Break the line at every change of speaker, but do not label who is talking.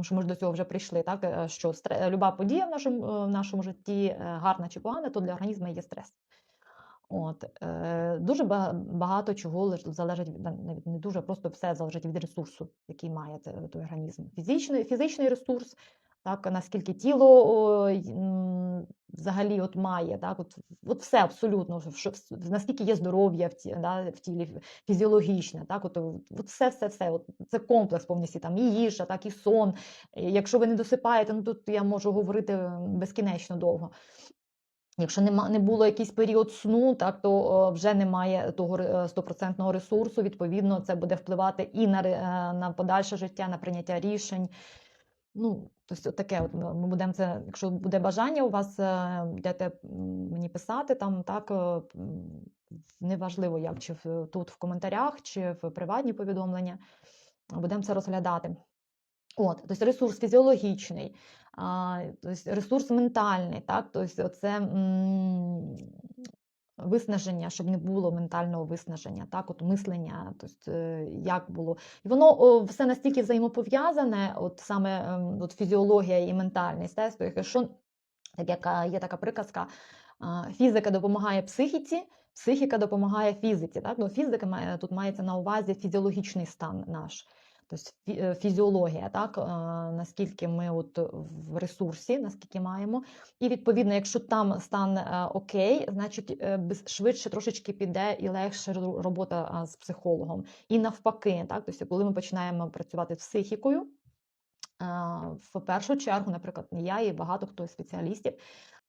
тому що ми ж до цього вже прийшли, так е, що стр... люба подія в нашому, е, в нашому житті, е, гарна чи погана, то для організму є стрес. От, е, дуже багато чого залежить від навіть не дуже, просто все залежить від ресурсу, який має той організм. Фізичний, фізичний ресурс, так, наскільки тіло взагалі от має, так, от, от все абсолютно, що, наскільки є здоров'я в, ті, да, в тілі фізіологічне, так, от, от все, все, все, от, це комплекс повністю, там і їжа, так, і сон. Якщо ви не досипаєте, ну тут я можу говорити безкінечно довго. Якщо нема, не було якийсь період сну, так то вже немає того е, стопроцентного ресурсу. Відповідно, це буде впливати і на, е, на подальше життя, на прийняття рішень. Ну, тобто, таке, от ми будемо це, якщо буде бажання у вас, е, будете мені писати там, так, е, неважливо як, чи в, тут в коментарях, чи в приватні повідомлення, будемо це розглядати. От, тобто ресурс фізіологічний, тобто ресурс ментальний, так, тобто це виснаження, щоб не було ментального виснаження, так, от мислення, тобто, е, як було. І воно о, все настільки взаємопов'язане, от саме ем, от фізіологія і ментальність, так, якщо так як є така приказка, фізика допомагає психіці, психіка допомагає фізиці. Так? Ну, фізика має, тут мається на увазі фізіологічний стан наш. Тобто е, фізіологія, так? е, наскільки ми от в ресурсі, наскільки маємо. І відповідно, якщо там стан е, окей, значить е, швидше трошечки піде і легше робота з психологом. І навпаки, так? Тобто, коли ми починаємо працювати з психікою, в першу чергу, наприклад, я і багато хто з спеціалістів